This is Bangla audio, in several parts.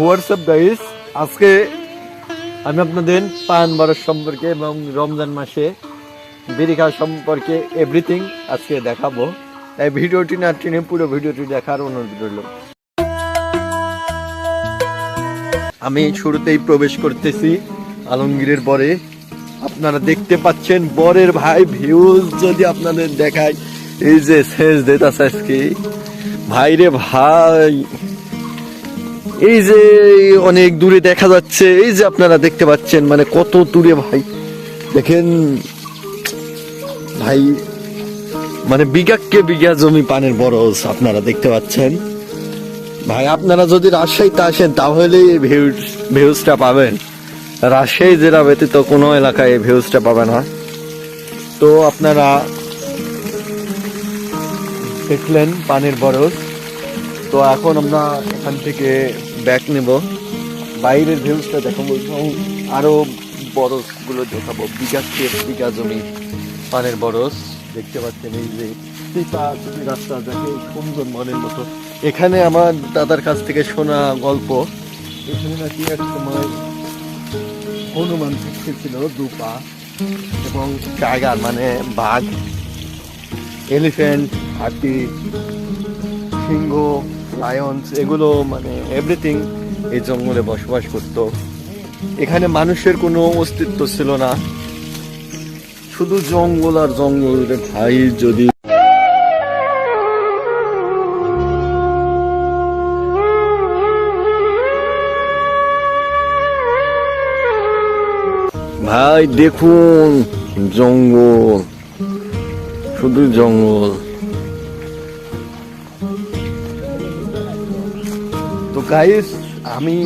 হোয়াটসঅ্যাপ গাইস, আজকে আমি আপনাদের পান বারস সম্পর্কে এবং রমজান মাসে বিড়ি খাওয়া সম্পর্কে এভরিথিং আজকে দেখাবো। তাই ভিডিওটি না টেনে পুরো ভিডিওটি দেখার অনুরোধ রইল। আমি শুরুতেই প্রবেশ করতেছি আলমগীরের পরে আপনারা দেখতে পাচ্ছেন বরের ভাই ভিউজ যদি আপনাদের দেখায়। এই যে শেষ দেতাছে আজকে ভাইরে ভাই। এই যে অনেক দূরে দেখা যাচ্ছে, এই যে আপনারা দেখতে পাচ্ছেন মানে কত দূরে ভাই। দেখেন, ভাই মানে বিঘাকে বিঘা জমি পানের বরজ আপনারা দেখতে পাচ্ছেন। ভাই, আপনারা যদি রাজশাহীতে আসেন, তাহলে ভিউজ ভিউজটা পাবেন। রাজশাহী জেলা ব্যতীত কোনো এলাকায় এই ভিউজটা পাবে না। তো আপনারা দেখলেন পানের বরজ। তো এখন আমরা এখান থেকে ব্যাক নেব। বাইরের ভিউজটা দেখাবো এবং আরও বরসগুলো দেখাবো। বিঘা বিঘা জমি, পানের বরস দেখতে পাচ্ছেন এই যে রাস্তা দেখে সুন্দর মনের মতো। এখানে আমার দাদার কাছ থেকে শোনা গল্প। এখানে নাকি এক সময় হনুমান ছিল দুপা এবং টাইগার মানে বাঘ, এলিফ্যান্ট, হাতি, সিংহ। লায়ন্স এগুলো মানে এভরিথিং এই জঙ্গলে বসবাস করত। এখানে মানুষের কোনো অস্তিত্ব ছিল না। শুধু জঙ্গল আর জঙ্গল ভাই, যদি ভাই, দেখুন জঙ্গল। শুধু জঙ্গল। গাইস আমি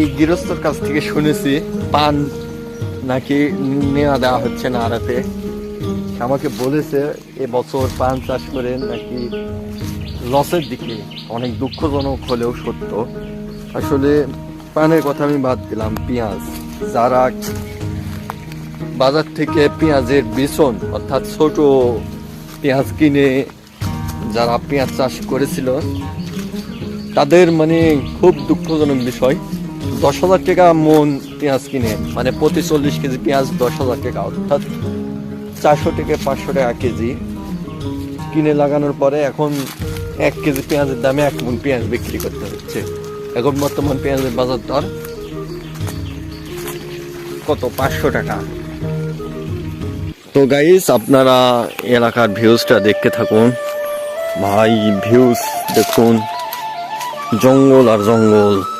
এই গৃহস্থর কাছ থেকে শুনেছি, পান নাকি নেওয়া দেওয়া হচ্ছে না আড়াতে। আমাকে বলেছে, এবছর পান চাষ করে নাকি লসের দিকে, অনেক দুঃখজনক হলেও সত্য। আসলে পানের কথা আমি বাদ দিলাম, পেঁয়াজ। যারা বাজার থেকে পেঁয়াজের বেসন, অর্থাৎ ছোট পেঁয়াজ কিনে যারা পেঁয়াজ চাষ করেছিল তাদের মানে খুব দুঃখজনক বিষয়। দশ হাজার টাকা মন পেঁয়াজ কিনে মানে প্রতি চল্লিশ কেজি পেঁয়াজ দশ হাজার টাকা, অর্থাৎ চারশো থেকে পাঁচশো টাকা কেজি। কিনে লাগানোর পরে এখন এক কেজি পেঁয়াজের দামে এক মন পেঁয়াজ বিক্রি করতে হচ্ছে। এখন বর্তমান পেঁয়াজের বাজার দর কত? পাঁচশো টাকা। তো গাইস আপনারা এলাকার ভিউজটা দেখতে থাকুন। ভাই ভিউজ দেখুন। জঙ্গল আর জঙ্গল।